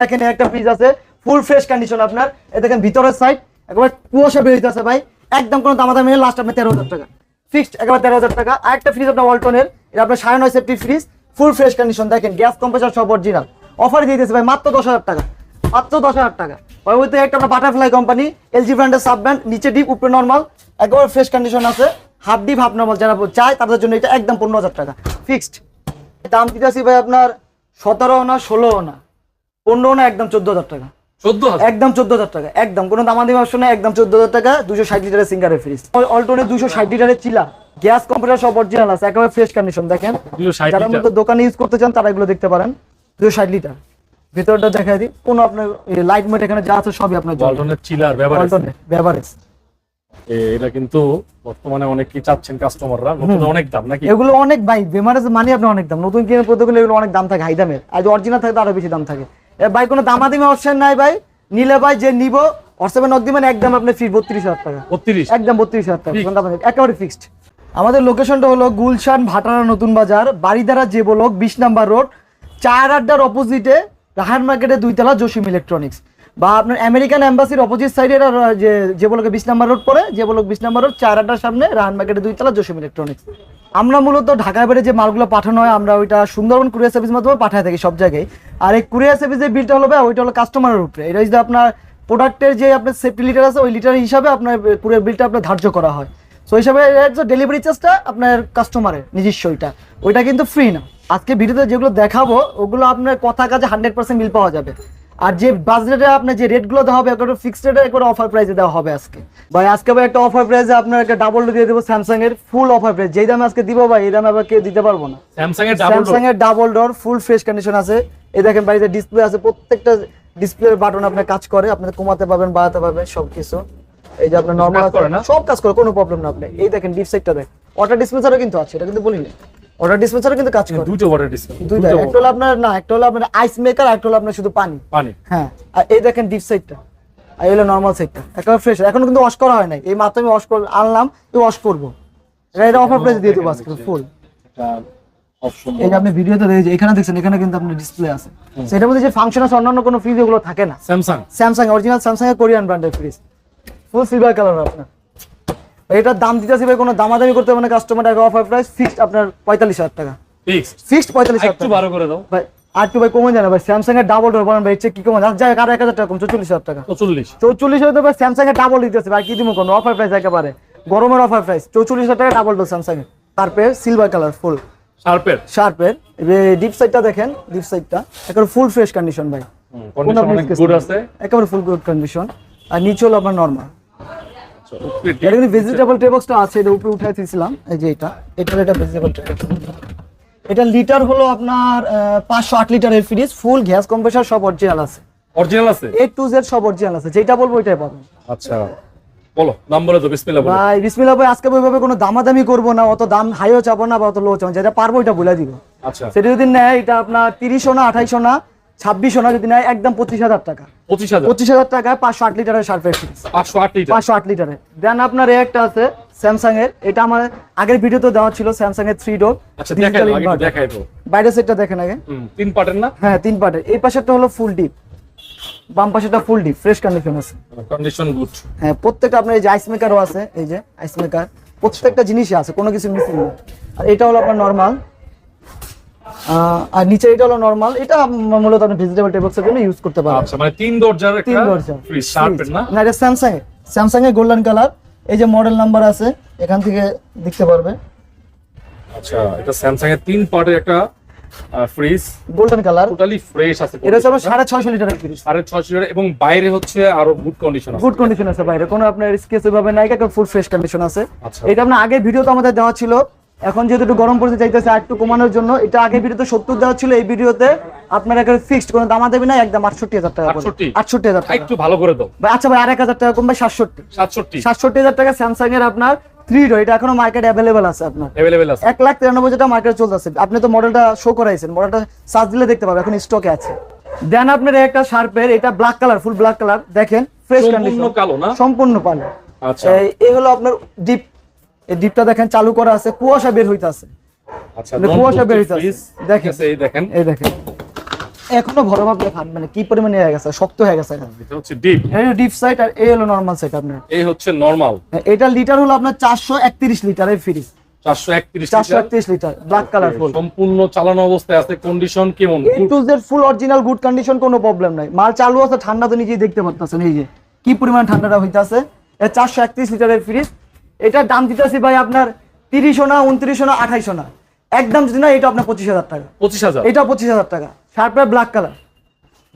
এই একটা ফ্রিজ আছে ফুল ফ্রেশ কন্ডিশন আপনার। এ দেখেন ভিতরের সাইড একবার কুয়াশা বেরিয়ে আছে ভাই। একদম কোনো দামাদামি নেই লাস্ট আপনার তেরো হাজার টাকা। ফিক্সড একবার তেরো হাজার টাকা। আর একটা ফ্রিজ আপনার ওয়ালটনের এটা আপনার সাড়ে নয় CFT fridge full fresh condition দেখেন গ্যাস কম্প্রেসার সব অরিজিনাল অফার দিয়েছে ভাই, মাত্র দশ হাজার টাকা। মাত্র দশ হাজার টাকা। পরবর্তী একটা আপনার বাটারফ্লাই কোম্পানি এলজি ব্র্যান্ডের সাব ব্র্যান্ড নিচে ডিপ উপরে নর্মাল একবার ফ্রেশ কন্ডিশন আছে। হাফ ডিপ হাফ নর্মাল যারা চায়, তাদের জন্য এটা একদম পনেরো হাজার টাকা। ফিক্সড দাম দিতেছি ভাই আপনার সতেরো না ষোলো না পনেরো না একদম চোদ্দ হাজার টাকা। একদম চোদ্দ হাজার টাকা। একদম কোনো দামাদামি অপশন নেই একদম চোদ্দ হাজার টাকা দুশো ষাট লিটারের সিঙ্গারের ফ্রিজ অল্টোনে দুশো ষাট লিটারের চিলা। গ্যাস কম্পিউটার সব অরিজিনাল আছে একেবারে ফ্রেশ কন্ডিশন দেখেন। যারা মতো দোকানে ইউজ করতে চান তারা এগুলো দেখতে পারেন। দুশো ষাট লিটার। ভেতরটা দেখাই দিই। কোনো আপনার লাইট মেট এখানে যা আছে সবই আপনার জল ওয়ালটনের চিলার বেভারেজ এটা কিন্তু বর্তমানে অনেকেই চাচ্ছেন কাস্টমাররা নতুন অনেক দাম নাকি? এগুলো অনেক ভাই বেমারেজ মানে আপনার অনেক দাম। নতুন কিনে পড়তে গেলে এগুলো অনেক দাম থাকে হাই দামের। আর অরিজিনাল থাকে আরও বেশি দাম থাকে। ভাই কোনো দামাদামি অপশন নাই ভাই। নিলে ভাই যে নিব হোয়াটসঅ্যাপে নক দিবেন একদম আপনার ফি বত্রিশ হাজার টাকা। বত্রিশ? একদম বত্রিশ হাজার টাকা. একেবারে ফিক্সড আমাদের লোকেশনটা হলো গুলশান ভাটারা নতুন বাজার বাড়িধারা যে বলক বিশ নাম্বার রোড চার আড্ডার অপোজিটে রাহার মার্কেটে দুইতলা জসিম ইলেকট্রনিক্স বা আপনার আমেরিকান এম্বাসির অপোজিট সাইডে যে যে বিশ নাম্বার রোড পরে যে বলক বিশ নাম্বার রোড চার আড্ডার সামনে রাহান মার্কেটের দুইতলা জসিম ইলেকট্রনিক্স আমরা মূলত ঢাকায় বেড়ে যে মালগুলো পাঠানো হয়, আমরা ওইটা সুন্দরবন কুরিয়ার সার্ভিস মাধ্যমে পাঠায় থাকি সব জায়গায়। আর এই কুরিয়ার সার্ভিসের বিলটা হলো ওইটা হলো কাস্টমারের উপরে এটা যদি আপনার প্রোডাক্টের যে আপনার সেফটি লিটার আছে, ওই লিটার হিসাবে আপনার কুরিয়ার বিলটা আপনার ধার্য করা হয়। সো হিসাবে ডেলিভারি চার্জটা আপনার কাস্টমারের নিজস্ব ওইটা। ওইটা কিন্তু ফ্রি না। আজকে ভিডিওতে যেগুলো দেখাবো, ওগুলো আপনার কথা কাজে হান্ড্রেড পার্সেন্ট মিল পাওয়া যাবে। আর যে বাজেটে আপনার যে রেটগুলো দেওয়া হবে একটা ফিক্সড রেটে একটা অফার প্রাইসে দেওয়া হবে আজকে। ভাই আজকে ভাই একটা অফার প্রাইসে আপনার একটা ডাবল দিয়ে দেবো স্যামসাং এর ফুল অফার প্রাইস যেই দামে আজকে দিব ভাই এই দামে আবার কেউ দিতে পারব না। স্যামসাং এর ডাবল স্যামসাং এর double door full fresh condition আছে। এই দেখেন বাড়িতে ডিসপ্লে আছে প্রত্যেকটা ডিসপ্লে বাটন আপনার কাজ করে। আপনি কমাতে পারবেন বাড়াতে পারবেন সবকিছু। এই যে আপনার নর্মাল করে না? সব কাজ করে কোনো প্রবলেম না আপনি এই দেখেন ডিপ সেটটা দেখ। ওয়াটার ডিসপেন্সারও কিন্তু আছে এটা কিন্তু বলিনি। ওয়াটার ডিসপেন্সারও কিন্তু কাজ করে। দুটো ওয়াটার ডিসপ্লে দুইটা একটা হলো আপনার না একটা হলো আপনার আইস মেকার একটা হলো আপনার শুধু পানি। পানি। হ্যাঁ আর এই দেখেন ডিপ সাইডটা আর এই হলো নর্মাল সাইডটা একেবারে ফ্রেশ এখনও কিন্তু ওয়াশ করা হয় নাই। এই মাত্র আমি ওয়াশ করে আনলাম এই ওয়াশ করব। এটা এটা অফার প্রাইস দিয়ে দেবো আজকে ফুল এই আপনি ভিডিওতে দেখেছেন এখানে দেখছেন এখানে কিন্তু আপনার ডিসপ্লে আছে। সেটার মধ্যে যে ফাংশন আছে অন্যান্য কোনো ফ্রিজ ওগুলো থাকে না। স্যামসাং স্যামসাং অরিজিনাল স্যামসাং এর কোরিয়ান ব্র্যান্ডের ফ্রিজ ফুল সিলভার কালার আপনার। এটার দাম দিতেছি ভাই কোনো দামাদামি করতে হবে না কাস্টমার অফার প্রাইস ফিক্সড আপনার পঁয়তাল্লিশ হাজার টাকা। ফিক্স ফিক্সড পঁয়তাল্লিশ হাজার একটু টাকা। বারো করে দাও। ভাই আর একটু ভাই কমে যায় না ভাই স্যামসাং এর ডাবল ডোর বলেন ভাই চেয়ে কি কমে যায়? হোক, এক হাজার টাকা কম চল্লিশ হাজার টাকা। চল্লিশ চৌচল্লিশ হাজার টাকা স্যামসাং এর ডাবল দিতেছে ভাই কি দিব কোনো? অফার প্রাইস একেবারে। গরমের অফার প্রাইস চৌচল্লিশ হাজার টাকা ডাবল ডোর স্যামসাং এর তারপরে সিলভার কালার ফুল শার্পের শার্পের ডিপ সাইডটা দেখেন ডিপ সাইডটা একেবারে ফুল ফ্রেশ কন্ডিশন ভাই। কন্ডিশন অনেক গুড আছে। একেবারে ফুল গুড কন্ডিশন আর নিচে হলো আপনার নর্মাল। এটা কিন্তু ভেজিটেবল টেবক্সটা আছে এটা উপরে উঠাই দিয়েছিলাম। এই যে এটা। এটার এটা ভেজিটেবল এটা লিটার হলো আপনার পাঁচশো আট লিটারের ফ্রিজ ফুল গ্যাস কম্প্রেসার সব অরিজিনাল আছে। অরিজিনাল আছে? এ টু জেড সব অরিজিনাল আছে। যেটা বলব ওইটাই পাবেন। আচ্ছা। বলো নাম বলে তো বিসমিল্লাহ বলো। ভাই বিসমিল্লাহ ভাই আজকে ওইভাবে কোনো দামাদামি করব না অত দাম হাইও চাবো না বা অত লো চাবো না। যেটা পারব ওইটা বলে দিব। আচ্ছা। সেটা যদি নেয় এটা আপনার তিরিশশো না আঠাইশো না ছাব্বিশশো না যদি নেয় একদম পঁচিশ হাজার টাকা। পঁচিশ হাজার? পঁচিশ হাজার টাকায় পাঁচশো আট লিটারের সার্ফের পাঁচশো আট লিটার? পাঁচশো আট লিটারের দেন আপনার একটা আছে স্যামসাং এর এটা আমার আগের ভিডিওতে দেওয়া ছিল স্যামসাং এর থ্রি ডোর আচ্ছা একটু তো বাইরের সেটটা দেখেন আগে। তিন পার্টের না? হ্যাঁ তিন পার্টের এই পাশেরটা হলো ফুল ডিপ বাম পাশেরটা ফুল ডিপ ফ্রেশ কন্ডিশন আছে। কন্ডিশন গুড হ্যাঁ প্রত্যেকটা আপনার এই যে আইস মেকারও আছে এই যে আইস মেকার প্রত্যেকটা জিনিসই আছে কোনো কিছু মিসিং নেই। আর এটা হলো আপনার নর্মাল আর নিচে এটা হলো নরমাল এটা মূলত আপনি ভেজিটেবল টেবক্সের জন্য ইউজ করতে পারেন। আচ্ছা মানে তিন দরজার তিন একটা দরজা ফ্রিজ না? না এটা স্যামসাং এর স্যামসাং এর গোল্ডেন কালার এই যে মডেল নাম্বার আছে এখান থেকে দেখতে পারবে। আচ্ছা এটা স্যামসাং এর তিন পার্টের একটা fridge golden colour totally fresh আছে এটা হচ্ছে সাড়ে ছয়শো লিটারের ফ্রিজ সাড়ে ছশো লিটার এবং বাইরে হচ্ছে আরও গুড কন্ডিশন আছে। গুড কন্ডিশন আছে বাইরে। কোনো আপনার স্কেচ ওইভাবে নাই ফুল ফ্রেশ কন্ডিশন আছে। আচ্ছা। এটা আপনার আগের ভিডিও তো আমাদের দেওয়া ছিল। এখন যেহেতু একটু গরম পড়তে চাইতেছে আর একটু কমানোর জন্য। এটা আগের ভিডিওতে সত্তর দেওয়া ছিল এই ভিডিওতে আপনার একটা ফিক্সড কোনো দামা দেবে না একদম আটষট্টি হাজার টাকা আটষট্টি? হাজার টাকা। একটু ভালো করে দাও। ভাই, আচ্ছা ভাই আর এক হাজার টাকা কমবে সাতষট্টি। সাতষট্টি? সাতষট্টি হাজার টাকা স্যামসাং এর আপনার থ্রি ডো এটা এখনও মার্কেট অ্যাভেলেবেল আছে আপনার। অ্যাভেলেবেল আছে। এক লাখ তিরানব্বই যেটা মার্কেটে চলতেছে। আপনি তো মডেলটা শো করাইছেন মডেলটা সার্চ দিলে দেখতে পাবেন এখন স্টকে আছে। দেন আপনার একটা শার্পের এটা black colour full black colour দেখেন ফ্রেশ সম্পূর্ণ কালো না? সম্পূর্ণ পালে আচ্ছা। এই হলো আপনার ডিপ এই ডিপটা দেখেন চালু করা আছে কুয়াশা বের হইতাছে। আচ্ছা মানে কুয়াশা বের হইতাছে। দেখেন। এই দেখেন। এই দেখেন। এখনও ভরো মানে কি পরিমাণে হয়ে গেছে শক্ত হয়ে গেছে এটা হচ্ছে ডিপ এটা ডিপ সাইড আর এই হলো নর্মাল আপনার। এই হচ্ছে নরমাল এটা লিটার হলো আপনার লিটার ব্ল্যাক কালার ফুল সম্পূর্ণ চালানো অবস্থায় আছে কন্ডিশন কেমন? To Z full original good condition কোনো প্রবলেম নাই। মাল চালু আছে ঠান্ডা তো নিজেই দেখতে পারতেছেন এই যে। কি পরিমাণ ঠান্ডাটা হইতাছে? চারশো একত্রিশ লিটারের ফ্রিজ এটার দাম দিতেছি ভাই আপনার তিরিশও না উনত্রিশও না আঠাইশো না। একদম যদি না এটা আপনার পঁচিশ হাজার টাকা। পঁচিশ হাজার? এটা পঁচিশ হাজার টাকা। শার্পের ব্ল্যাক কালার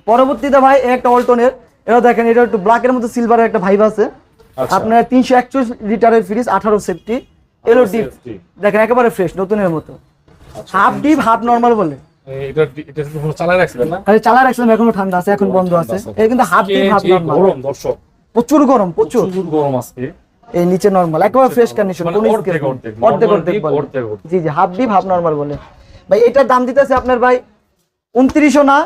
পরবর্তীতে ভাই একটা অল্টনের এটা দেখেন এটা একটু ব্ল্যাকের মধ্যে সিলভারের একটা ভাইব আছে। আচ্ছা। আপনার তিনশো একচল্লিশ লিটারের ফ্রিজ আঠারো সেফটি এলো ডিপ দেখেন একেবারে ফ্রেশ নতুনের মতো। হাফ ডিপ হাফ নর্মাল বলে। এটা এটা চালা রাখছিলাম এখনও ঠান্ডা আছে এখন বন্ধ আছে। কিন্তু হাফ ডিপ হাফ নর্মাল প্রচুর গরম প্রচুর গরম আজকে। এই নিচে নর্মাল একেবারে ফ্রেশ কন্ডিশন মানে কোনো অর্ধেক, অর্ধেক। জি জি হাফ ডিপ হাফ নর্মাল বলে। ভাই এটার দাম দিতেছে আপনার ভাই উনত্রিশশো না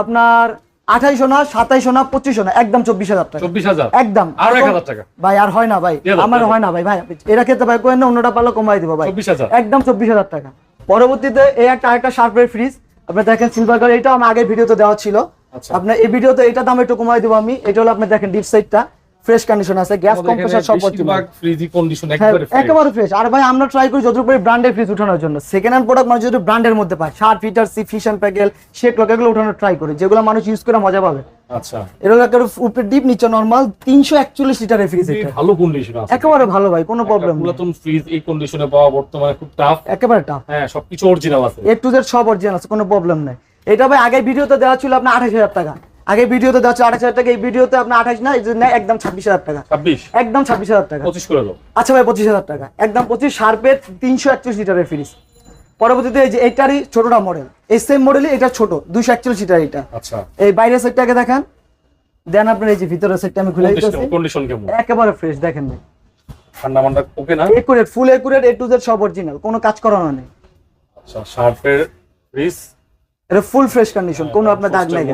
আপনার আঠাইশো না সাতাইশো না পঁচিশশো না একদম চব্বিশ হাজার টাকা। চব্বিশ হাজার? একদম। আরও এক হাজার টাকা। ভাই আর হয় না ভাই আমার হয় না ভাই ভাই এরা খেতে ভাই কোয়েন না অন্যটা পারলে কমাই দিব ভাই। চব্বিশ হাজার। একদম চব্বিশ হাজার টাকা। পরবর্তীতে এই একটা আরেকটা শার্পের ফ্রিজ আপনি দেখেন সিলভার কালার এটা আমার আগের ভিডিওতে দেওয়া ছিল। আচ্ছা। আপনার এই ভিডিওতে এটা দাম একটু কমাই দিব আমি। এটা হলো আপনি দেখেন ডিপ সাইডটা ফ্রেশ কন্ডিশন আছে গ্যাস কম্প্রেসার সব বেশিরভাগ ফ্রিজি কন্ডিশন একেবারে। একেবারে ফ্রেশ আর ভাই আমরা ট্রাই করি যতটুকু পারি ব্র্যান্ডের ফ্রিজ উঠানোর জন্য। সেকেন্ড হ্যান্ড প্রোডাক্ট মানুষ যদি ব্র্যান্ডের মধ্যে পায় শার্ট ফিটার সি ফিশন প্যাকেল শেক লক এগুলো উঠানোর ট্রাই করি। যেগুলো মানুষ ইউজ করে মজা পাবে। আচ্ছা। এটা হলো উপরে ডিপ নিচে নর্মাল তিনশো একচল্লিশ লিটারের ফ্রিজ এটা। ভালো কন্ডিশন আছে। একেবারে ভালো ভাই কোনো প্রবলেম একটা নেই। পুরাতন ফ্রিজ এই কন্ডিশনে পাওয়া বর্তমানে খুব টাফ একেবারে টাফ হ্যাঁ সবকিছু অরিজিনাল আছে। এ টু জেড সব অরিজিনাল আছে কোনো প্রবলেম নাই। এটা ভাই আগের ভিডিওতে দেওয়া ছিল আপনার আঠাশ হাজার টাকা। আগের ভিডিওতে দেওয়া ছিল আঠাশ হাজার টাকা এই ভিডিওতে আপনার আঠাশ না এই জন্য একদম ছাব্বিশ হাজার টাকা। ছাব্বিশ? একদম ছাব্বিশ হাজার টাকা। পঁচিশ করে দাও আচ্ছা ভাই পঁচিশ হাজার টাকা। একদম পঁচিশ শার্পের তিনশো একচল্লিশ লিটারের ফ্রিজ পরবর্তীতে এই যে এটারই ছোটটা মডেল এই সেম মডেলই এটা ছোট দুইশো একচল্লিশ লিটার এটা। আচ্ছা। এই বাইরের সেটটাকে দেখেন। দেন আপনার এই যে ভিতরের সেটটা আমি খুলে দিতেছি। কন্ডিশন কেমন? একেবারে ফ্রেশ দেখেন ভাই। ঠান্ডা মান্ডা ওকে না? Accurate full accurate A to Z সব অরিজিনাল কোনো কাজ করানো নেই। আচ্ছা শার্পের ফ্রিজ এটা ফুল ফ্রেশ কন্ডিশন কোনো আপনার দাগ নাই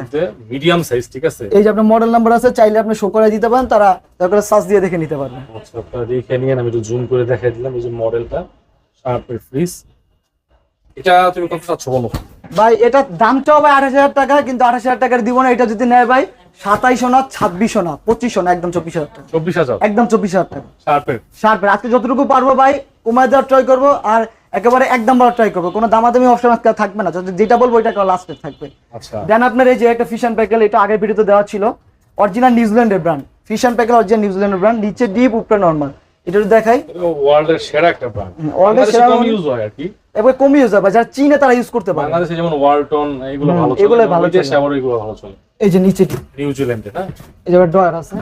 মিডিয়াম সাইজ ঠিক আছে? এই যে আপনার মডেল নাম্বার আছে চাইলে আপনি শো করে দিতে পারেন তারা তারপরে সার্চ দিয়ে দেখে নিতে পারবেন। আচ্ছা আপনারা দেখে নিয়ে আমি একটু জুম করে দেখাই দিলাম এই যে মডেলটা শার্পের ফ্রিজ এটা তুমি কত চাচ্ছ বলো? ভাই এটা দামটাও ভাই আঠাশ হাজার টাকা কিন্তু আঠাশ হাজার টাকার দিব না এটা যদি নেয় ভাই সাতাইশো না ছাব্বিশশো না পঁচিশশো না একদম চব্বিশ হাজার টাকা। চব্বিশ হাজার? একদম চব্বিশ হাজার টাকা। শার্পের শার্পের আজকে যতটুকু পারব ভাই কমায় দেওয়ার ট্রাই করব আর একেবারে এক বলার ট্রাই করব। কোনো দামাদামি অপশন আজকে থাকবে না। যদি- যেটা বলব এটা লাস্টে থাকবে। আচ্ছা। দেন আপনার এই যে একটা ফিশন প্যাকেল এটা আগের ভিডিওতে দেওয়া ছিল। অরিজিনাল নিউজিল্যান্ডের ব্র্যান্ড ফিশন প্যাকেল অরিজিনাল নিউজিল্যান্ডের ব্র্যান্ড নিচে ডিপ উপরে নর্মাল এটা দেখাই। ওয়ার্ল্ডের সেরা একটা ব্র্যান্ড ওয়ার্ল্ডের সেরা ইউজ হয় আর কি। এবার কমই ইউজ হবে যারা চীনে তারা ইউজ করতে পারে। বাংলাদেশে যেমন ওয়ালটন এগুলো ভালো চলে। ভালো ভালো চলে। আবার এগুলো ভালো চলে। এই যে নিচে নিউজিল্যান্ডে না? এই যে ড্রয়ার আছে।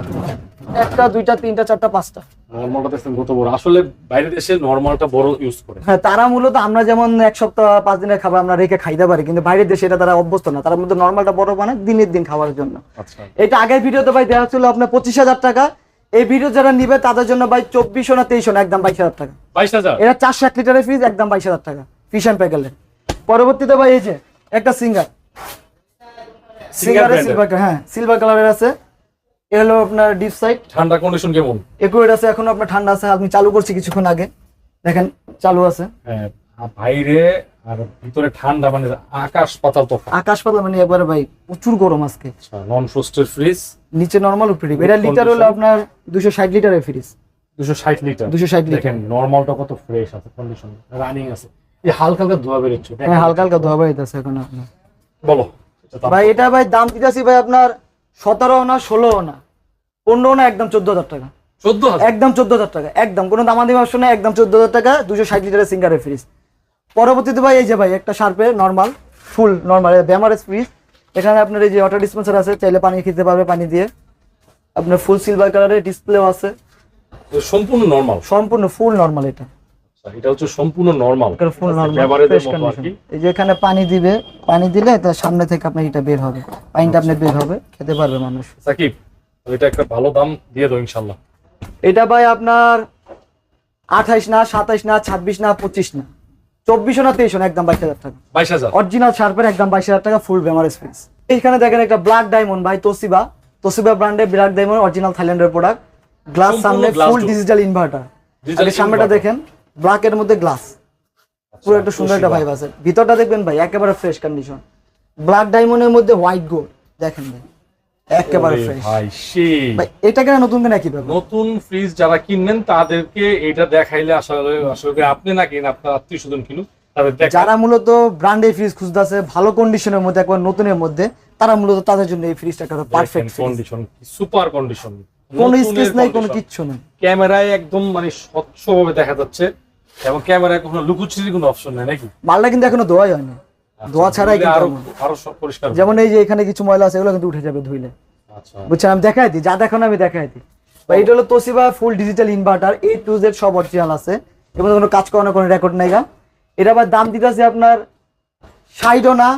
একটা দুইটা তিনটা চারটা পাঁচটা। নর্মালটা দেখছেন কত বড়। আসলে বাইরের দেশে নর্মালটা বড় ইউজ করে। হ্যাঁ তারা মূলত আমরা যেমন এক সপ্তাহ পাঁচ দিনের খাবার আমরা রেখে খাইতে পারি কিন্তু বাইরের দেশে এটা তারা অভ্যস্ত না। তারা মধ্যে নরমালটা বড় বানায় দিনের দিন খাওয়ার জন্য। আচ্ছা। এটা আগের ভিডিওতে ভাই দেওয়া ছিল আপনার পঁচিশ হাজার টাকা। এই ভিডিও যারা নিবে তাদের জন্য ভাই চব্বিশশো না তেইশশো না একদম বাইশ হাজার টাকা। বাইশ হাজার? এটা চারশো এক লিটারের ফ্রিজ একদম বাইশ হাজার টাকা। ফিশন প্যাকেলের পরবর্তীতে ভাই এই যে একটা সিঙ্গার সিঙ্গারের সিলভার হ্যাঁ সিলভার কালারের আছে। এ হলো আপনার ডিপ সাইড ঠান্ডা কন্ডিশন কেমন? একুরেট আছে এখন আপনার ঠান্ডা আছে আমি চালু করছি কিছুক্ষণ আগে। দেখেন চালু আছে। হ্যাঁ বাইরে আর ভিতরে ঠান্ডা মানে আকাশ পাতাল তফাৎ। আকাশ পাতলা মানে একবারে ভাই প্রচুর গরম আজকে। আচ্ছা নন ফ্রোস্টেড ফ্রিজ নিচে নর্মাল উপরে ডিপ এটা লিটার হলো আপনার দুশো ষাট লিটারের ফ্রিজ। দুশো ষাট লিটার 260 লিটার। দেখেন নর্মালটা কত ফ্রেশ আছে কন্ডিশন রানিং আছে। এই হালকা হালকা ধোয়া বেরোচ্ছে দেখেন। হ্যাঁ হালকা হালকা ধোয়া বাড়িতেছে এখন আপনার। বলো ভাই এটা ভাই দাম দিতেছি ভাই আপনার সতেরো না ষোলো না। পনেরো না একদম চোদ্দ হাজার টাকা। চোদ্দ হাজার? একদম চোদ্দ হাজার টাকা। একদম কোনো দামাদি অপশন নেই একদম চোদ্দ হাজার টাকা দুশো ষাট লিটারের সিঙ্গারের ফ্রিজ পরবর্তীতে ভাই এই যে ভাই একটা শার্পে normal full normal beverage fridge এখানে আপনার এই যে ওয়াটার ডিসপেন্সার আছে চাইলে পানি খেতে পারবে পানি দিয়ে। আপনার ফুল সিলভার কালারের ডিসপ্লেও আছে। সম্পূর্ণ নরমাল সম্পূর্ণ ফুল নরমাল এটা। এটা হচ্ছে সম্পূর্ণ নর্মাল ফুল নর্মাল কি। এই যে এখানে পানি দিবে পানি দিলে সামনে থেকে আপনার এটা বের হবে। পানিটা আপনার বের হবে খেতে পারবে মানুষ। সাকিব এটা একটা ভালো দাম দিয়ে দাও ইনশাল্লাহ এটা ভাই আপনার আঠাইশ না সাতাইশ না ছাব্বিশ না পঁচিশ না। চব্বিশও না তেইশও না একদম বাইশ হাজার টাকা। বাইশ হাজার। অরিজিনাল শার্পের একদম বাইশ হাজার টাকা ফুল বেমার স্পেস এইখানে দেখেন একটা ব্ল্যাক ডায়মন্ড ভাই তোসিবা তোসিবা ব্র্যান্ডের ব্ল্যাক ডায়মন্ড অরিজিনাল থাইল্যান্ডের প্রোডাক্ট গ্লাস সামনে ফুল ডিজিটাল ইনভার্টার সামনেটা দেখেন ব্ল্যাক এর মধ্যে গ্লাস পুরো একটা সুন্দর একটা ভাইব আছে। ভিতরটা দেখবেন ভাই একেবারে ফ্রেশ কন্ডিশন ব্ল্যাক ডায়মন্ডের মধ্যে হোয়াইট গোল্ড দেখেন ভাই। একেবারে ফ্রেশ ভাই সেই এটা কেন নতুন কেন একই ব্যাপার? নতুন ফ্রিজ যারা কিনবেন তাদেরকে এটা দেখাইলে আসলে আসলে আপনি না কিন আপনার আত্মীয় স্বজন কিনুক যারা মূলত ব্র্যান্ডের ফ্রিজ খুঁজতেছে ভালো কন্ডিশনের মধ্যে একবার নতুনের মধ্যে তারা মূলত তাদের জন্য এই ফ্রিজটা একটা পারফেক্ট কন্ডিশন সুপার কন্ডিশন কোনো স্কেচ নাই কোনো কিচ্ছু নেই। ক্যামেরায় একদম মানে স্বচ্ছভাবে দেখা যাচ্ছে এবং ক্যামেরায় কোনো লুকোচুরির কোনো অপশন নেই নাকি? মালটা কিন্তু এখনও ধোয়াই হয়নি। ধোয়া ছাড়াই কিন্তু আরও পরিষ্কার যেমন এই যে এখানে কিছু ময়লা আছে এগুলো কিন্তু উঠে যাবে ধুইলে। আচ্ছা। বুঝছেন? আমি দেখাই দিই যা দেখানো আমি দেখাই দিই। বা এটা হলো Toshiba full digital inverter A to Z সব অরিজিনাল আছে। এবং কোনো কাজ করানোর কোনো রেকর্ড নাই গা। এটা আবার দাম দিতেছে আপনার ষাটও না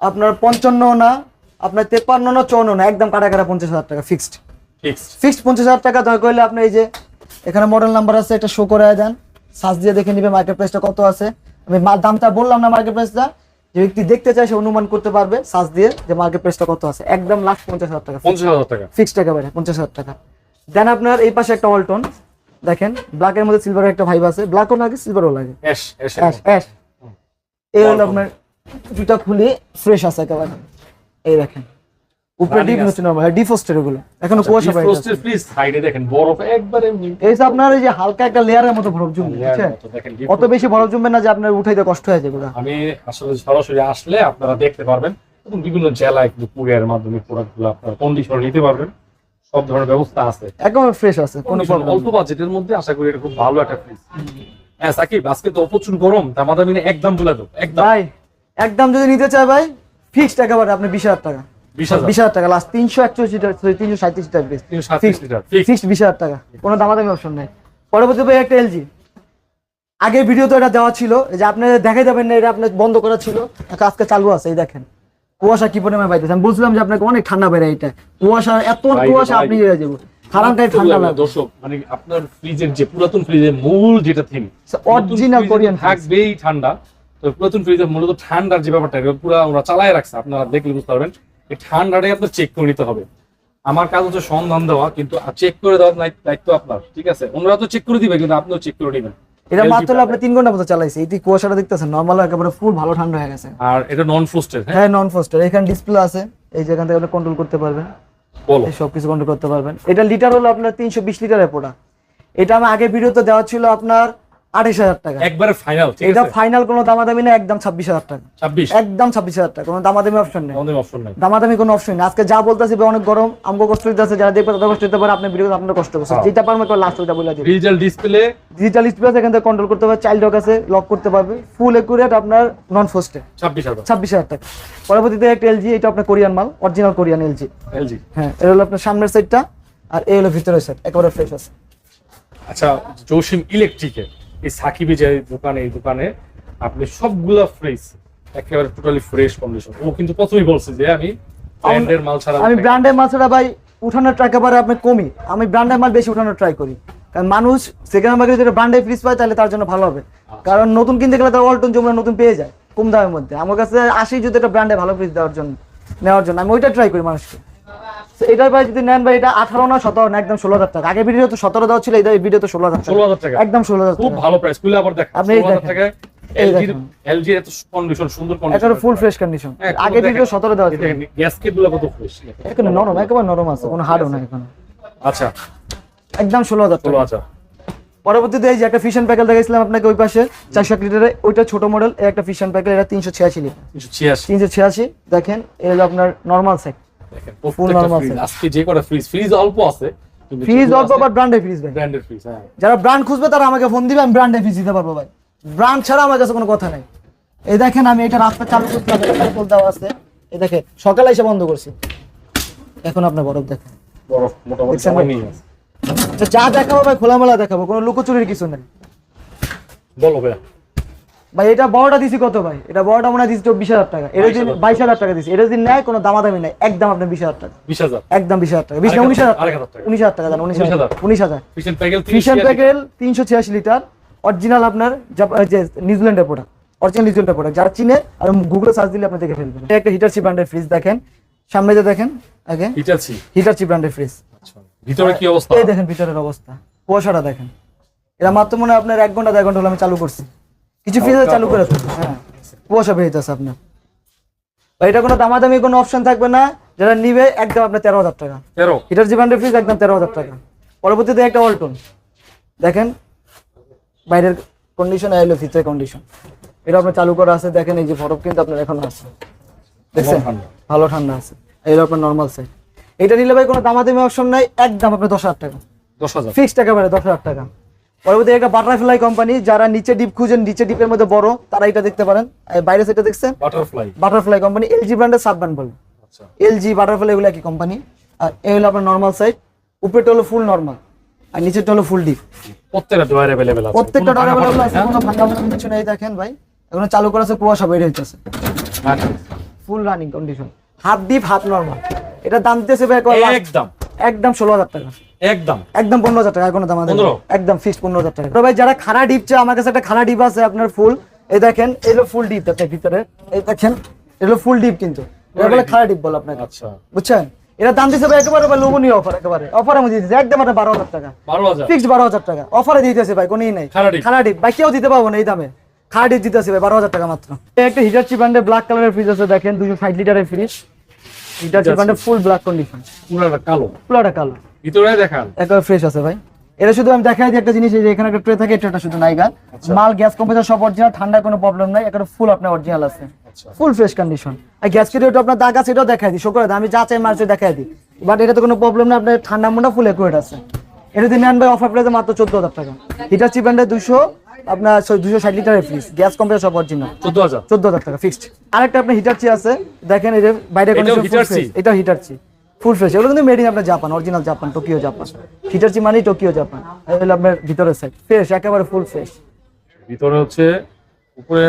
আপনার পঞ্চান্ন না আপনার তেপ্পান্ন না চৌন্ন না একদম কাটা কাটা পঞ্চাশ হাজার টাকা ফিক্সড ফিক্সড পঞ্চাশ হাজার টাকা দরকার হলে আপনি এই যে এখানে মডেল নাম্বার আছে একটা শো করে দেন। সার্চ দিয়ে দেখে নিবে মার্কেট প্রাইসটা কত আছে। আমি দামটা বললাম না মার্কেট প্রাইসটা যে ব্যক্তি দেখতে চায় সে অনুমান করতে পারবে সার্চ দিয়ে যে মার্কেট প্রাইসটা কত আছে। একদম লাস্ট পঞ্চাশ হাজার টাকা পঞ্চাশ হাজার টাকা। ফিক্সড একেবারে পঞ্চাশ হাজার টাকা। দেন আপনার এই পাশে একটা অল্টন দেখেন ব্ল্যাকের মধ্যে সিলভারের একটা ভাইব আছে। ব্ল্যাকও লাগে সিলভারও লাগে। অ্যাশ অ্যাশ অ্যাশ অ্যাশ এই হলো আপনার দুটা খুলি ফ্রেশ আছে একেবারে। এই দেখেন। উপরে ডিপ। হচ্ছে নরমাল ডিফোস্টের এগুলো। এখনও কুয়াশা আছে। ফ্রস্টেড ফ্রিজ সাইডে দেখেন বরফ একবারে এই যে আপনার এই যে হালকা একটা লেয়ারের মতো বরফ জমবে বুঝছেন? দেখেন অত বেশি বরফ জমবে না যে আপনার উঠাইতে কষ্ট হয়ে যাবে আমি আসলে সরাসরি আসলে আপনারা দেখতে পারবেন এবং বিভিন্ন জেলায় কিন্তু কুরিয়ারের মাধ্যমে প্রোডাক্টগুলো আপনারা কন্ডিশন নিতে পারবেন। সব ধরনের ব্যবস্থা আছে। একেবারে ফ্রেশ আছে কোনো প্রবলেম অল্প বাজেটের মধ্যে আশা করি এটা খুব ভালো একটা ফ্রিজ হ্যাঁ সাকিব আজকে তো প্রচুর গরম দামাদামি না একদম বলে দাও একদম। ভাই একদম যদি নিতে চায় ভাই ফিক্সড একেবারে আপনি বিশ হাজার টাকা। বিশ হাজার। টাকা লাস্ট তিনশো একচল্লিশ লিটার তিনশো সাঁত্রিশ লিটার বেশ তিনশো সাতত্রিশ লিটার ফিক্স ফিক্সড বিশ হাজার টাকা। কোনো দামাদামি অপশন নেই। পরবর্তী ভাই একটা এলজি আগে ভিডিও তো এটা দেওয়া ছিল যে দেখাই না এটা আপনার বন্ধ করা ছিল। আজকে চালু আছে এই দেখেন। কুয়াশা কি পরিমাণে পাইতেছে আমি বলছিলাম যে আপনাকে অনেক ঠান্ডা বেড়ে এটা। কুয়াশা এত কুয়াশা। আপনি হয়ে যাব। হারানটাই ঠান্ডা দর্শক মানে আপনার ফ্রিজের যে পুরাতন ফ্রিজের মূল যেটা থিম অরিজিনাল কোরিয়ান থাকবেই ঠান্ডা। তো পুরাতন ফ্রিজের মূলত ঠান্ডার যে ব্যাপারটা পুরো ওরা চালায় রাখছে। আপনারা দেখলে বুঝতে পারবেন। এই ঠান্ডাটাই আপনার চেক করে নিতে হবে। আমার কাজ হচ্ছে সন্ধান দেওয়া কিন্তু চেক করে দেওয়ার দায়িত্ব- আপনার ঠিক আছে? ওনারা তো চেক করে দিবে কিন্তু আপনিও চেক করে নেবেন। এটা মাত্র আপনি তিন ঘণ্টা মতো চালাইছে। এই কুয়াশাটা দেখতেছেন নর্মাল একেবারে ফুল ভালো ঠান্ডা হয়ে গেছে। আর এটা নন ফ্রোস্টেড হ্যাঁ? হ্যাঁ নন ফোস্টার এখানে ডিসপ্লে আছে। এই যেখান থেকে আপনি কন্ট্রোল করতে পারবেন। বলো। এই কন্ট্রোল করতে পারবেন। এটা লিটার হলো আপনার তিনশো বিশ লিটারের পোড়া এটা আমি আগে ভিডিওতে দেওয়া ছিল আপনার আঠাশ হাজার টাকা। একবারে ফাইনাল এটা ফাইনাল কোনো দামাদামি না একদম ছাব্বিশ হাজার টাকা। ছাব্বিশ? একদম ছাব্বিশ হাজার টাকা কোনো দামাদামি অপশন নেই। অপশন নাই। দামাদামি কোনো অপশন নেই। আজকে যা বলতেছি অনেক গরম আমগো কষ্ট হইতেছে যারা দেখবে তাদের কষ্ট হতে পারে আপনার ভিডিও আপনার কষ্ট করছে। হ্যাঁ। যেটা পারব লাস্ট ওইটা বলে ডিজিটাল ডিসপ্লে ডিজিটাল স্পিকার এখান থেকে কন্ট্রোল করতে পারবে চাইল্ড লক আছে লক করতে পারবে। ফুল একুরেট আপনার নন ফোস্টে ছাব্বিশ হাজার। ছাব্বিশ হাজার টাকা। পরবর্তীতে একটা এলজি এটা আপনার কোরিয়ান মাল অরিজিনাল কোরিয়ান এলজি এলজি হ্যাঁ এটা হলো আপনার সামনের সাইডটা আর এই হলো ভিতরের সাইড একেবারে ফ্রেশ আছে। আচ্ছা জসিম ইলেকট্রিকের এই সাকিবি যে দোকানে এই দোকানে আপনি সবগুলা ফ্রেশ একেবারে টোটালি ফ্রেশ কন্ডিশন ও কিন্তু প্রথমেই বলছে যে আমি ব্র্যান্ডের মাল ছাড়া আমি ব্র্যান্ডের মাল ছাড়া ভাই উঠানোর ট্রাই একেবারে আপনি কমি আমি ব্র্যান্ডের মাল বেশি উঠানোর ট্রাই করি। কারণ মানুষ সেকেন্ড মার্কেটে যদি ব্র্যান্ডের ফ্রিজ পায় তাহলে তার জন্য ভালো হবে। কারণ নতুন কিনতে গেলে তার অল্টন জমরা নতুন পেয়ে যায় কম দামের মধ্যে। আমার কাছে আসি যদি একটা ব্র্যান্ডে ভালো ফ্রিজ দেওয়ার জন্য নেওয়ার জন্য আমি ওইটা ট্রাই করি মানুষকে। এটার ভাই যদি নেন ভাই এটা আঠারো না সতেরো না একদম ষোলো হাজার টাকা। আগে ভিডিও তো সতেরো দেওয়া ছিল এই ভিডিও তো ষোলো হাজার ষোলো হাজার টাকা। একদম ষোলো হাজার খুব ভালো প্রাইস খুলে আবার দেখা আপনি এত কন্ডিশন সুন্দর ফুল ফ্রেশ কন্ডিশন হ্যাঁ, আগে ভিডিও সতেরো দেওয়া ছিল। গ্যাসকেটগুলো কত ফ্রেশ এখানে নরম একেবারে নরম আছে কোনো হার্ডও না এখানে। আচ্ছা। একদম টাকা। আচ্ছা পরবর্তীতে এই যে একটা ফিশন প্যাকেল দেখাইছিলাম আপনাকে ওই পাশে চারশো লিটারে ওইটা ছোট মডেল একটা ফিশন প্যাকেল এটা তিনশো ছিয়াশি লিটার তিনশো ছিয়াশি। দেখেন এই হলো আপনার নর্মাল সেট দেখেন Full প্রত্যেকটা normal ফ্রিজ set. আজকে যে কটা ফ্রিজ ফ্রিজ অল্প আছে ফ্রিজ অল্প আবার ব্র্যান্ডের ফ্রিজ ভাই। ব্র্যান্ডের ফ্রিজ হ্যাঁ। যারা ব্র্যান্ড খুঁজবে তারা আমাকে ফোন দিবে আমি ব্র্যান্ডের ফ্রিজ দিতে পারব ভাই। ব্র্যান্ড ছাড়া আমার কাছে কোনো কথা নাই। এই দেখেন আমি এটা রাস্তা চালু করতে হবে দেওয়া আছে। এই দেখেন সকালে এসে বন্ধ করছি। এখন আপনার বরফ দেখেন। বরফ মোটামুটি ভাই? যা দেখাবো ভাই খোলামেলা দেখাবো কোনো লুকোচুরির কিছু নেই। বলো ভাইয়া। ভাই এটা বড়টা দিছি কত ভাই? এটা বড়টা মনে দিছি চব্বিশ হাজার টাকা। এটা যদি 22,000 বাইশ হাজার টাকা দিছি। এটা যদি নেয় কোনো দামাদামি নাই। একদম আপনার বিশ হাজার টাকা। বিশ হাজার। একদম বিশ হাজার টাকা। বিশ উনিশ হাজার। উনিশ হাজার টাকা দেন উনিশ হাজার 19,000 উনিশ হাজার। ফিশন প্যাকেল তিনশো ছিয়াশি। লিটার। অরিজিনাল আপনার যে নিউজিল্যান্ডের প্রোডাক্ট অরিজিনাল নিউজিল্যান্ডের প্রোডাক্ট যারা চিনে আর গুগলে সার্চ দিলে আপনি দেখে ফেলবেন। এটা একটা হিটারচি ব্র্যান্ডের ফ্রিজ দেখেন। সামনে যে দেখেন আগে। হিটারছি হিটারচি ব্র্যান্ডের ফ্রিজ আচ্ছা। ভিতরে কি অবস্থা? এই দেখেন ভিতরের অবস্থা। কুয়াশাটা দেখেন। এটা মাত্র মনে হয় আপনার এক ঘণ্টা দেড় ঘণ্টা হলো আমি চালু করছি। কিছু ফ্রিজে চালু করে হ্যাঁ। কুয়াশা বেরিয়েছে আপনার। এটা কোনো দামাদামি কোনো অপশন থাকবে না। যারা নিবে একদম আপনার তেরো হাজার টাকা। তেরো? হিটার জি ব্র্যান্ডের ফ্রিজ একদম তেরো হাজার টাকা। পরবর্তীতে একটা অল্টন দেখেন বাইরের কন্ডিশন এলো ভিতরের কন্ডিশন এটা আপনার চালু করা আছে দেখেন এই যে ফটো কিন্তু আপনার এখন আছে। দেখছেন? ভালো ঠান্ডা। আছে। এই আপনার নর্মাল সাইজ এটা নিলে ভাই কোনো দামাদামি অপশন নাই একদম আপনার দশ হাজার টাকা। দশ হাজার। ফিক্সড একেবারে দশ হাজার টাকা। পরবর্তী একটা বাটারফ্লাই কোম্পানি যারা নিচে ডিপ খুঁজেন নিচে ডিপের মধ্যে বড় তারা এটা দেখতে পারেন। বাইরে সেটা দেখছেন? বাটারফ্লাই বাটারফ্লাই কোম্পানি এলজি ব্র্যান্ডের সাব ব্র্যান্ড বলে। আচ্ছা। এলজি বাটারফ্লাই এগুলো একই কোম্পানি আর এই হলো আপনার নর্মাল সাইড উপরেটা হলো ফুল নর্মাল আর নিচেরটা হলো ফুল ডিপ প্রত্যেকটা ডোয়ার অ্যাভেলেবেল আছে। প্রত্যেকটা কোনো ভাঙা আছে কোনো ভাঙা ভাঙা কিছু নেই দেখেন ভাই। এখন চালু করা আছে কুয়াশা বের হইতেছে? ফুল রানিং কন্ডিশন হাত ডিপ হাত নর্মাল এটা দাম দিতেছে ভাই একদম। একদম ষোলো হাজার টাকা। একদম। একদম পনেরো হাজার টাকা কোনো দাম আমাদের নেই। 15? একদম ফিক্সড পনেরো হাজার টাকা। ভাই যারা খাড়া ডিপ চায় আমার কাছে একটা খাড়া ডিপ আছে আপনার ফুল এই দেখেন এগুলো ফুল ডিপ আছে ভিতরে। এই দেখেন এগুলো ফুল ডিপ কিন্তু। এটা বলে খাড়া ডিপ বলে আপনাকে। আচ্ছা। বুঝছেন? এটা দাম দিচ্ছে একেবারে ভাই লোভনীয় অফার একেবারে। অফার আমি দিতেছি একদম আপনার বারো হাজার টাকা। ফিক্সড বারো হাজার টাকা। অফারে দিতেছে ভাই কোনোই নাই। ডিপ। ভাই কেউ দিতে পারব না এই দামে। ডিপ দিতেছে ভাই বারো হাজার টাকা মাত্র। একটা ব্র্যান্ডের ব্ল্যাক কালারের ফ্রিজ আছে দেখেন দুশো ষাট লিটারের ফ্রিজ হিটার ব্র্যান্ডের ফুল ব্ল্যাক কন্ডিশন পুরাটা কালো। পুরোটা কালো। ভিতরে দেখান। একেবারে ফ্রেশ আছে ভাই। এটা শুধু আমি দেখাই দিই একটা জিনিস এই যে এখানে একটা ট্রে থাকে এটা শুধু নাইগা। আচ্ছা। মাল গ্যাস কম্প্রেসার সব অরিজিনাল ঠান্ডা কোনো প্রবলেম নাই একটা ফুল আপনার অরিজিনাল আছে। ফুল ফ্রেশ কন্ডিশন আর গ্যাস কেটে আপনার দাগ আছে এটাও দেখাই দিই শুক্র আমি যা চাই দেখাই দিই। বাট এটা তো কোনো প্রবলেম না আপনার ঠান্ডা মুন্ডা ফুল একুরেট আছে। এটা যদি নেন ভাই অফার প্রাইসে মাত্র চোদ্দ হাজার টাকা হিটার চিপেন্ডে দুশো আপনার দুশো ষাট লিটারের ফ্রিজ গ্যাস কম্প্রেসার সব অরিজিনাল চোদ্দ হাজার চোদ্দ হাজার টাকা ফিক্সড আরেকটা আপনার হিটার চি আছে দেখেন এই যে বাইরে? এটা হিটার চি ফুল ফ্রেশ এগুলো কিন্তু মেড ইন আপনার Japan original Japan Tokyo Japan heater চি মানেই টোকিও জাপান এই হলো আপনার ভিতরের সাইড ফ্রেশ একেবারে ফুল ফ্রেশ ভিতরে হচ্ছে উপরে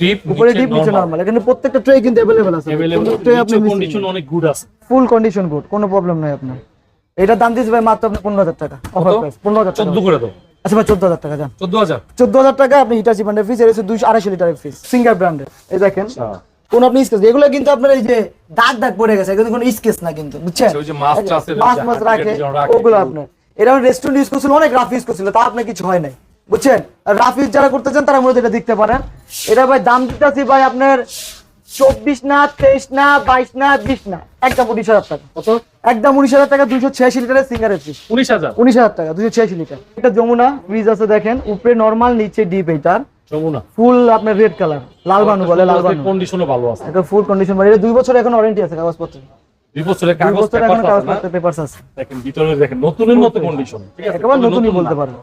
ডিপ উপরে ডিপ নিচে নরমাল এখানে প্রত্যেকটা ট্রে কিন্তু अवेलेबल আছে ট্রে আপনি কন্ডিশন অনেক গুড আছে ফুল কন্ডিশন গুড কোনো প্রবলেম নাই আপনার এটার দাম দিয়েছে ভাই মাত্র আপনি পনেরো হাজার টাকা অফার কত? প্রাইস পনেরো হাজার টাকা চোদ্দ করে দাও আচ্ছা ভাই চোদ্দ হাজার টাকা যান চোদ্দ হাজার চোদ্দ হাজার টাকা আপনি হিটার চি ব্র্যান্ডের ফ্রিজ এটা হচ্ছে দুইশো আড়াইশো লিটারের ফ্রিজ সিঙ্গার ব্র্যান্ডের এই দেখেন আচ্ছা কোন আপনি স্কেচ এগুলো কিন্তু আপনার এই যে দাগ দাগ পড়ে গেছে এগুলো কোনো স্কেচ না কিন্তু বুঝছেন? মাছ মাছ যে মাছ রাখে ওগুলো আপনার। এরা রেস্টুরেন্ট ইউজ করছিল অনেক রাফ ইউজ করছিল তা আপনার কিছু হয় নাই বুঝছেন? রাফ ইউজ যারা করতে চান তারা মূলত এটা দেখতে পারেন। এটা ভাই দাম দিতেছি ভাই আপনার চব্বিশ না তেইশ না বাইশ না বিশ না একদম উনিশ হাজার টাকা। কত? একদম উনিশ হাজার টাকা দুইশো ছিয়াশি লিটারের সিঙ্গারের ফ্রিজ উনিশ হাজার? উনিশ হাজার টাকা দুইশো ছিয়াশি লিটার। এটা যমুনা ফ্রিজ আছে দেখেন উপরে নর্মাল নিচে ডিপ এইটার যমুনা। ফুল আপনার রেড কালার লাল বানু বলে লাল বানু। কন্ডিশনও ভালো আছে। এটা ফুল কন্ডিশন মানে এটা দুই বছর এখন ওয়ারেন্টি আছে কাগজপত্র দুই বছরের কাগজ এখন কাগজপত্র পেপারস আছে। দেখেন ভিতরে দেখেন নতুনের মতো কন্ডিশন ঠিক আছে একেবারে নতুনই নতুন বলতে না।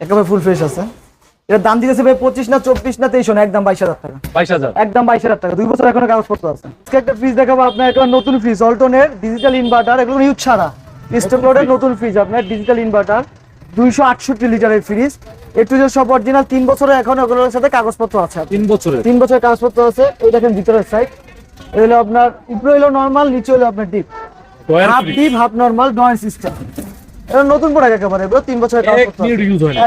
একেবারে ফুল ফ্রেশ আছে। এটা দাম দিতেছে ভাই পঁচিশ না চব্বিশ না তেইশ না একদম বাইশ হাজার টাকা। বাইশ হাজার। একদম বাইশ হাজার টাকা। দুই বছর এখনও কাগজপত্র আছে। আজকে একটা ফ্রিজ দেখাবো আপনার নতুন ফ্রিজ অল্টনের ডিজিটাল ইনভার্টার এগুলো ইউজ ছাড়া। নতুন ফ্রিজ আপনার ডিজিটাল ইনভার্টার দুইশো আটষট্টি লিটারের ফ্রিজ একটু যে সব অরিজিনাল তিন বছরে এখন ওগুলোর সাথে কাগজপত্র আছে তিন বছরের? তিন বছরের কাগজপত্র আছে এই দেখেন ভিতরের সাইড এই হলো আপনার উপরে হলো নর্মাল নিচে হলো আপনার deep half deep half normal Doyen system এটা নতুন প্রোডাক্ট একেবারে এগুলো তিন বছরের কাগজপত্র।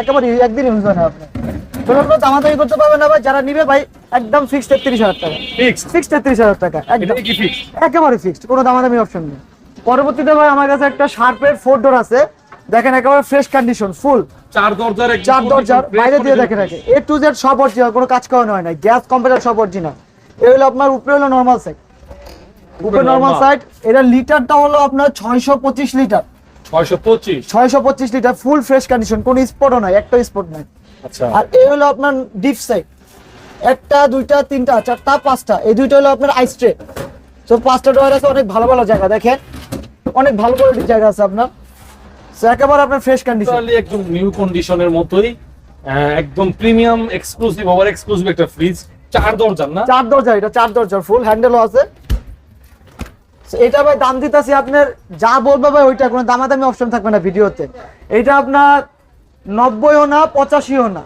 একেবারে একদিন ইউজ হয় না আপনার। কোনো কোনো দামাদামি করতে পারবে না ভাই যারা নিবে ভাই একদম ফিক্স তেত্রিশ হাজার টাকা। ফিক্স ফিক্স তেত্রিশ হাজার টাকা একদম। একেবারে ফিক্সড কোনো দামাদামি অপশন নেই। পরবর্তীতে ভাই আমার কাছে একটা শার্পের ফোর ডোর আছে। দেখেন একেবারে ফ্রেশ কন্ডিশন ফুল চার দরজার চার দরজার বাইরে দিয়ে fresh দেখে রাখে এ টু জেড সব অরিজিনাল কোনো কাজ করানো হয় না গ্যাস কম্পিউটার সব অরিজিনাল এই হলো আপনার উপরে হলো নর্মাল সাইড উপরে নর্মাল। সাইড এটা লিটারটা হলো আপনার ছয়শো পঁচিশ লিটার ছয়শো পঁচিশ। লিটার ফুল ফ্রেশ কন্ডিশন কোনো স্পটও নাই একটা স্পট নাই। আচ্ছা। আর এই হলো আপনার ডিপ সাইড একটা দুইটা তিনটা চারটা পাঁচটা এই দুইটা হলো আপনার আইস ট্রে তো পাঁচটা ডয়ার আছে অনেক ভালো ভালো জায়গা দেখেন। অনেক ভালো কোয়ালিটির জায়গা আছে আপনার। একেবারে আপনার ফ্রেশ কন্ডিশন একদম নিউ কন্ডিশনের মতোই। একদম প্রিমিয়াম এক্সক্লুসিভ ওভার এক্সক্লুসিভ একটা ফ্রিজ চার দরজার না? চার দরজা এটা চার দরজার ফুল হ্যান্ডেলও আছে। এটা ভাই দাম দিতেছি আপনার যা বলবে ভাই ওইটা কোনো দামাদামি অপশন থাকবে না ভিডিওতে। এটা আপনার নব্বইও না পঁচাশিও না।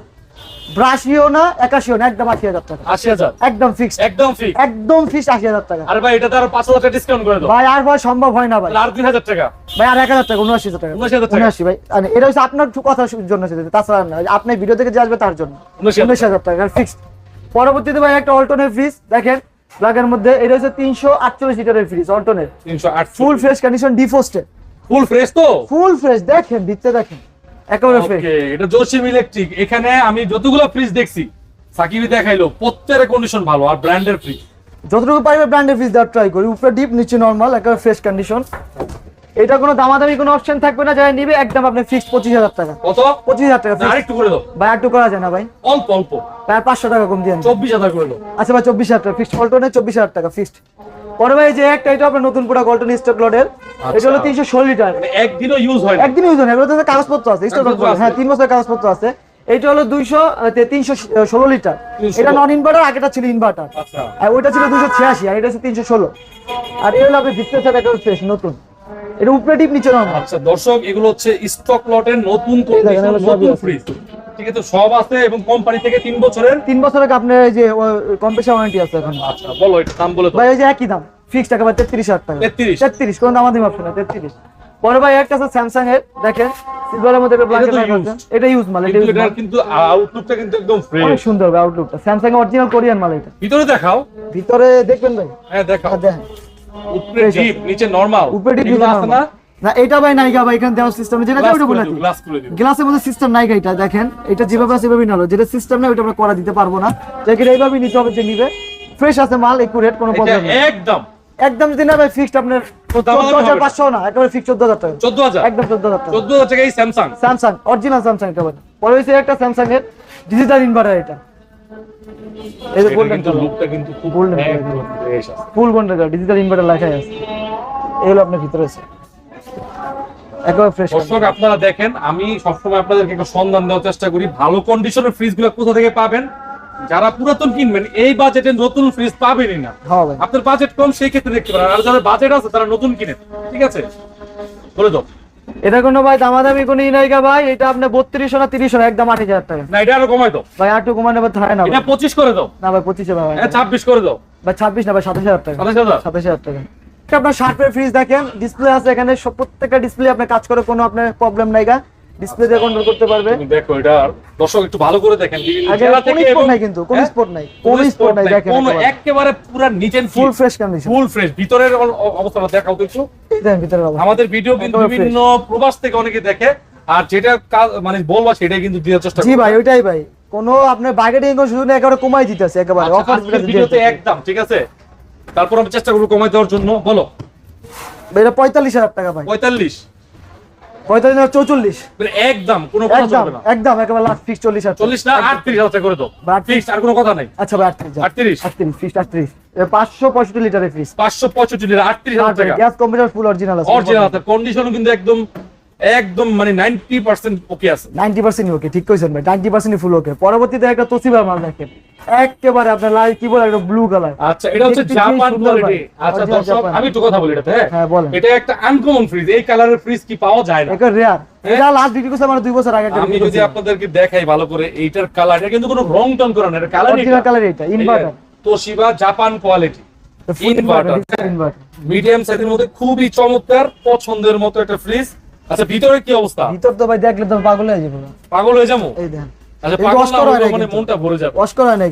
ব্রাশিও না একাশিও না একদম আশি হাজার টাকা। আশি হাজার? একদম ফিক্সড একদম ফিক্স একদম ফিক্সড আশি হাজার টাকা। আর ভাই এটা তার পাঁচ হাজার টাকা ডিসকাউন্ট করে দাও। ভাই আর ভাই সম্ভব হয় না ভাই। আর দুই হাজার টাকা। ভাই আর এক হাজার টাকা উনআশি হাজার টাকা। 79,000 টাকা। উনআশি ভাই। আর এটা হচ্ছে আপনার কথার জন্য সেটা, তাছাড়া না। আপনার ভিডিও থেকে যে আসবে তার জন্য। 79,000 উনিশ হাজার টাকা ফিক্সড পরবর্তীতে ভাই একটা অল্টনের ফ্রিজ দেখেন ব্ল্যাকের মধ্যে এটা হচ্ছে তিনশো আটচল্লিশ লিটারের ফ্রিজ অল্টনের তিনশো আট full fresh condition defrosted full fresh তো? ফুল ফ্রেশ দেখেন দিতে দেখেন। একেবারে ফ্রেশ ওকে এটা জোশিম ইলেকট্রিক এখানে আমি যতগুলো ফ্রিজ দেখছি সাকিবি দেখাইলো প্রত্যেকের কন্ডিশন ভালো আর ব্র্যান্ডের ফ্রিজ যতটুকু পারবে ব্র্যান্ডের ফ্রিজ দেওয়ার ট্রাই করি। উপরে ডিপ নিচে নর্মাল একেবারে ফ্রেশ কন্ডিশন এটা কোনো দামাদামি কোনো অপশন থাকবে না যারা নিবে একদম আপনি ফিক্সড পঁচিশ হাজার টাকা। কত? পঁচিশ হাজার টাকা আরেকটু করে দাও। ভাই একটু করা যায় না ভাই। অল্প অল্প। ভাই পাঁচশো টাকা কম দিয়ে চব্বিশ হাজার করে দাও। আচ্ছা ভাই চব্বিশ হাজার টাকা। ফিক্সড অল্টনে চব্বিশ হাজার টাকা ফিক্সড পরে ভাই যে একটা এটা আপনার নতুন স্টক এটা হলো তিনশো ষোলো লিটার। মানে একদিনও ইউজ হয় না। ইউজ হয় না। এগুলোতে কাগজপত্র আছে স্টক হ্যাঁ তিন বছরের কাগজপত্র আছে। এটা হলো দুইশো তিনশো ষোলো লিটার। এটা নন ইনভার্টার আগেটা ছিল ইনভার্টার আচ্ছা। আর ওইটা ছিল দুশো ছিয়াশি আর এটা হচ্ছে তিনশো ষোলো। আর এই হলো আপনি ভিতরে সাথে একটা ফ্রেশ নতুন। এটা উপরে ডিপ নিচে আচ্ছা দর্শক এগুলো হচ্ছে স্টক লটের নতুন ফ্রিজ ঠিক আছে সব আছে এবং কোম্পানি থেকে তিন বছরের তিন বছরের আপনার এই যে কম্পেশন ওয়ারেন্টি আছে এখন। আচ্ছা বলো এটা দাম বলে ভাই এই যে একই দাম ফিক্সড টাকা ভাই তেত্রিশ হাজার টাকা। 33 তেত্রিশ কোনো দামাদি অপশন না তেত্রিশ। পরে ভাই একটা আছে স্যামসাং এর দেখেন সিলভারের মধ্যে একটা তো। আছে। এটা ইউজ মাল এটা কিন্তু ইউজ কিন্তু আউটলুকটা কিন্তু একদম অনেক সুন্দর ভাই আউটলুকটা স্যামসাং অরিজিনাল কোরিয়ান মাল এটা। ভিতরে দেখাও। ভিতরে দেখবেন ভাই। হ্যাঁ দেখাও। দেখেন। উপরে ডিপ নিচে নরমাল উপরে ডিপ আছে না? না এটা ভাই নাইকা ভাই এখানে দেওয়ার সিস্টেম যেটা ওটা বলে গ্লাসের মধ্যে সিস্টেম নাই এটা দেখেন। এটা যেভাবে আছে সেভাবেই নালো। যেটা সিস্টেম না ওটা আমরা করা দিতে পারব না। যাকে এইভাবেই নিতে হবে যে নিবে। ফ্রেশ আছে মাল একুরেট কোনো প্রবলেম নেই। একদম। একদম যদি না ভাই ফিক্সড আপনার চোদ্দ হাজার পাঁচশো না একেবারে ফিক্স চোদ্দ হাজার টাকা। চোদ্দ হাজার। একদম চোদ্দ হাজার চোদ্দ হাজার টাকা স্যামসাং স্যামসাং অরিজিনাল স্যামসাং এটা ভাই। পরে হয়েছে একটা স্যামসাং এর ডিজিটাল ইনভার্টার এটা। এই যে গোল্ডেন লুকটা কিন্তু খুব ফুল গোল্ডেন ডিজিটাল ইনভার্টার লেখাই আছে। এই হলো আপনার ভিতরে আছে। একেবারে ফ্রেশ দর্শক আপনারা দেখেন আমি সবসময় আপনাদেরকে একটা সন্ধান দেওয়ার চেষ্টা করি। ভালো কন্ডিশনের কোথা থেকে পাবেন? যারা পুরাতন কিনবেন এই বাজেটে নতুন ফ্রিজ পাবেনই না। হ্যাঁ আপনার বাজেট কম সেই ক্ষেত্রে দেখতে পারেন। আর যাদের বাজেট আছে তারা নতুন কিনেন। ঠিক আছে? বলে দাও। এটা কোনো ভাই দামাদামি কোনো ই নাই ভাই। এটা আপনার বত্রিশশো না তিরিশশো একদম আট হাজার টাকা। না এটা আরও কমাই দাও। ভাই আটটু কমানো থাকে না। এটা পঁচিশ করে দাও। না ভাই পঁচিশে ভাই। ছাব্বিশ করে দাও। ভাই ছাব্বিশ না ভাই সাতাশ হাজার টাকা। সাতাশ হাজার? সাতাশ হাজার টাকা। আপনার শার্পের ফ্রিজ দেখেন ডিসপ্লে আছে এখানে প্রত্যেকটা ডিসপ্লে আপনার কাজ করে কোনো আপনার প্রবলেম নাই গা। ডিসপ্লে দিয়ে কন্ট্রোল করতে পারবে। দেখো এটা দর্শক একটু ভালো করে দেখেন আগে জেলা থেকে স্পট নাই কিন্তু কোনো হ্যাঁ? স্পট নাই কোনো স্পট নাই দেখেন কোনো একেবারে। পুরা full fresh condition full fresh ভিতরের অবস্থাটা দেখাও তো একটু। দেখেন ভিতরে বাবা আমাদের ভিডিও কিন্তু বিভিন্ন প্রবাস থেকে অনেকে দেখে আর যেটা মানে বলবা সেটাই কিন্তু দেওয়ার চেষ্টা জি ভাই ওইটাই ভাই। কোনো আপনার বার্গেটিং কোনো সুযোগ নেই একেবারে কমাই দিতেছে একেবারে আচ্ছা, অফার আজকের ভিডিওতে একদম ঠিক আছে? তারপর আমি চেষ্টা করব কমাই দেওয়ার জন্য। বলো। এটা পঁয়তাল্লিশ হাজার টাকা ভাই। পঁয়তাল্লিশ? পঁয়তাল্লিশ হাজার চৌচল্লিশ। একদম কোনো কথা চলবে না। একদম একেবারে লাস্ট ফিক্স চল্লিশ হাজার চল্লিশ না আটত্রিশ হাজার করে দাও। বা ফিক্স আর কোনো কথা নাই। আচ্ছা ভাই আটত্রিশ আটত্রিশ। আটত্রিশ ফিক্স আটত্রিশ। পাঁচশো পঁয়ষট্টি লিটারের ফ্রিজ পাঁচশো পঁয়ষট্টি লিটার আটত্রিশ হাজার টাকা। গ্যাস কম্পিউটার ফুল অরিজিনাল আছে। অরিজিনাল আছে। কন্ডিশনও কিন্তু একদম একদম মানে নাইনটি পার্সেন্ট ওকে আছে। নাইনটি পার্সেন্ট ওকে ঠিক কইছেন ভাই নাইনটি পার্সেন্ট ফুল ওকে পরবর্তীতে একটা তোসিবার মাল দেখেন একেবারে আপনার লাল কি বলে একটা ব্লু কালার আচ্ছা এটা হচ্ছে জাপান কোয়ালিটি আচ্ছা দর্শক আমি একটু কথা বলি এটাতে হ্যাঁ? হ্যাঁ, বলেন। এটা একটা আনকমন ফ্রিজ এই কালারের ফ্রিজ কি পাওয়া যায় না? রেয়ার হ্যাঁ? এটা লাস্ট করছে মানে দুই বছর আগে আমি যদি আপনাদেরকে দেখাই ভালো করে এইটার কালার এটা কিন্তু কোনো রং টন করা না এটা কালার অরিজিনাল কালার এটা inverter Toshiba Japan quality inverter medium সাইজের মধ্যে খুবই চমৎকার পছন্দের মতো একটা ফ্রিজ আচ্ছা ভিতরে কি অবস্থা? ভিতর তো ভাই দেখলে তো পাগল হয়ে যাবে পাগল হয়ে যাব? এই দেখেন আচ্ছা পাগল না করা মানে মনটা ভরে যাবে।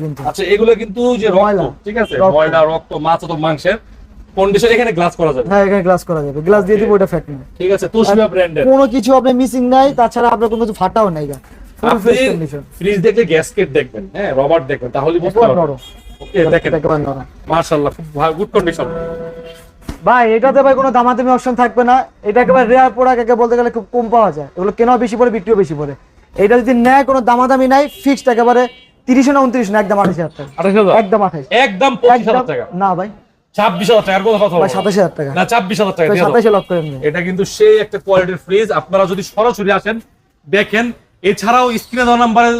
কিন্তু। আচ্ছা এগুলো কিন্তু যে রক্ত ঠিক আছে? ময়লা রক্ত মাছ অথবা মাংসের কন্ডিশন এখানে গ্লাস করা যাবে। হ্যাঁ এখানে গ্লাস করা যাবে। গ্লাস দিয়ে দিব ওটা ঠিক আছে তোশিবা ব্র্যান্ডের কোনো কিছু মিসিং নাই তাছাড়া আপনার কোনো কিছু ফাটাও নাই গা। ফ্রিজ দেখলে গ্যাসকেট দেখবেন হ্যাঁ রবার দেখবেন তাহলে বুঝতে একবার পারবেন। নরম ওকে দেখেন। মাশাআল্লাহ খুব গুড কন্ডিশন ভাই এটাতে ভাই কোনো দামাদামি অপশন থাকবে না। এটা একেবারে রেয়ার প্রোডাক্ট একে বলতে গেলে খুব কম পাওয়া যায়। এগুলো কেনাও বেশি পড়ে বিক্রিও বেশি পড়ে। এটা যদি নেয় কোনো দামাদামি নাই ফিক্সড একেবারে তিরিশ না উনত্রিশ না একদম আঠাশ হাজার টাকা। একদম আঠাশ। একদম টাকা। না ভাই। ছাব্বিশ হাজার টাকার কথা কথা। সাতাশ হাজার টাকা। না ছাব্বিশ হাজার টাকা। সাতাশে লক করে নেবে এটা কিন্তু সেই একটা কোয়ালিটির ফ্রিজ আপনারা যদি সরাসরি আসেন দেখেন এছাড়াও স্ক্রিনে দেওয়া নাম্বারে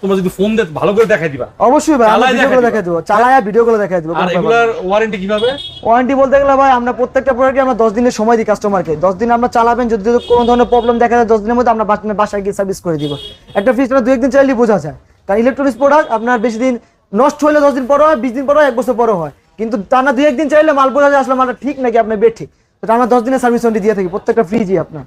তোমরা যদি ফোন ভালো করে দেখাই দিবা। অবশ্যই ভাই আমরা ভিডিও করে দেখাই দেবো। চালায়া ভিডিও করে দেখাই দেবো আর এগুলার ওয়ারেন্টি কীভাবে? ওয়ারেন্টি বলতে গেলে ভাই আমরা প্রত্যেকটা প্রোডাক্টে আমরা দশ দিনের সময় দিই কাস্টমারকে দশ দিন আমরা চালাবেন যদি কোনো ধরনের প্রবলেম দেখা যায় দশ দিনের মধ্যে আমরা বাসায় গিয়ে সার্ভিস করে দিব। একটা ফ্রিজ আমরা দু একদিন চাইলেই বোঝা যায়। কারণ ইলেকট্রনিক্স প্রোডাক্ট আপনার বেশি দিন নষ্ট হলে দশ দিন পরে হয় বিশ দিন পরে হয় এক বছর পরে হয়। কিন্তু তা না দুই একদিন চাইলে মাল বোঝা যায় আসলে মালটা ঠিক নাকি আপনার বেঠিক। তো আমরা দশ দিনের সার্ভিস ওয়ারেন্টি দিয়ে থাকি প্রত্যেকটা ফ্রিজই আপনার।